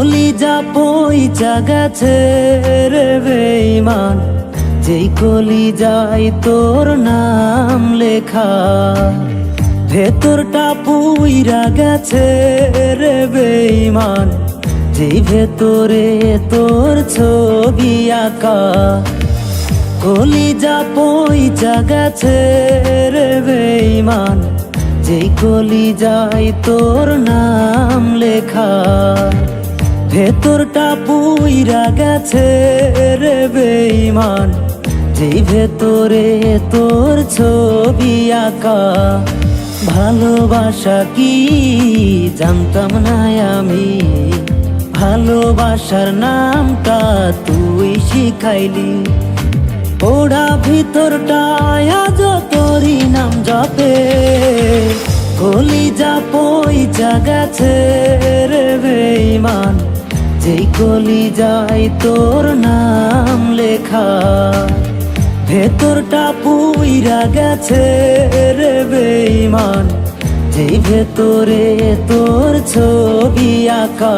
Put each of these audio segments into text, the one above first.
কলিজা পইচা গেছে রে বেইমান যেই কলিজাই তোর নাম লেখা। ভেতরটা পুইরা গেছে রে বেইমান যেই ভেতরে তোর ছবি আঁকা। কলিজা পইচা গেছে রে বেইমান যেই কলিজাই তোর নাম লেখা। ভেতরটা পুইরা গেছে রে বেইমান যেই ভেতরে তোর ছবি আঁকা, ভালোবাসা কি জানতাম না আমি। ভালোবাসার নামটা তুই শিখাইলি। ওরা ভিতরটা আজ তোরই নাম জপে। কলিজা পইচা গেছে যেই কলি যায় তোর নাম লেখা, ভেতরটা পুইরা গেছে রে বেইমান যেই ভেতরে তোর ছবি আঁকা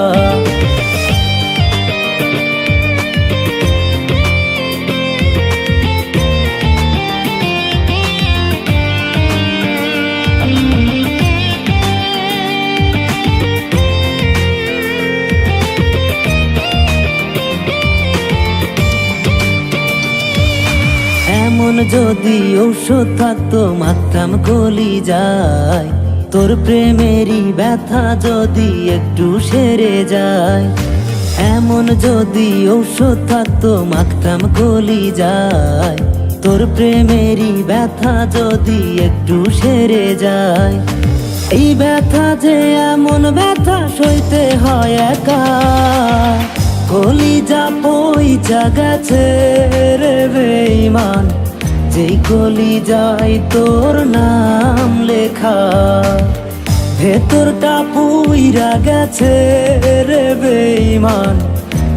যদি ঔষধ থাকতো মাথাম কলি যায়। তোর প্রেমেরই ব্যথা যদি একটু সেরে যায়। এমন যদি ঔষধ থাকতো মাখতাম কলি যায়। তোর প্রেমেরই ব্যথা যদি একটু সেরে যায়। এই ব্যথা যে এমন ব্যথা, সইতে হয় একা। কলিজা পইচা গেছে রে বেইমান যেই কলি যায় তোর নাম লেখা, ভেতরটা পুইরা গেছে রে বেইমান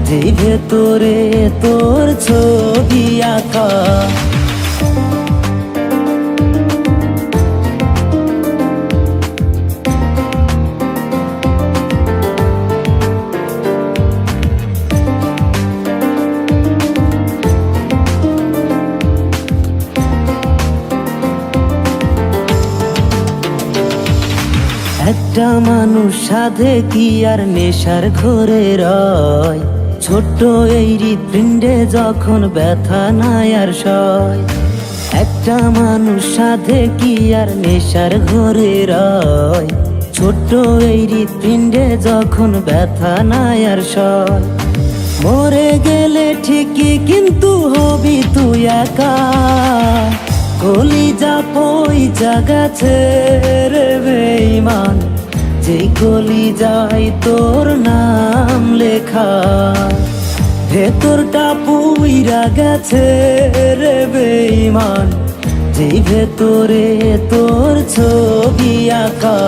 যেই ভেতরে তোর ছবি আঁকা একটা মানুষ সাধে কি আর নেশার ঘরে রয়? ছোট্ট এই হৃৎপিণ্ডে যখন ব্যথা নাই আর সয়। একটা মানুষ সাধে কি আর নেশার ঘরে রয়? ছোট্ট এই হৃৎপিণ্ডে যখন ব্যথা নাই আর সয়। মরে গেলে ঠিকই কিন্তু হবি তুই একা। কলিজা পইচা গেছে রে বেইমান যেই যায় তোর নাম লেখা, ভেতরটা পুইরা গেছে রে বেইমান যেই ভেতরে তোর ছবি আঁকা,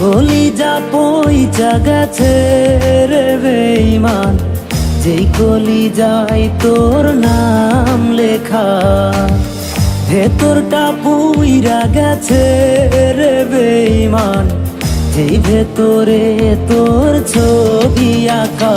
কলিজা পইচা গেছে রে বেইমান যেই কলিজাই তোর নাম লেখা, ভেতরটা পুইরা গেছে রে বেইমান যেই ভেতরে তোর ছবি আঁকা।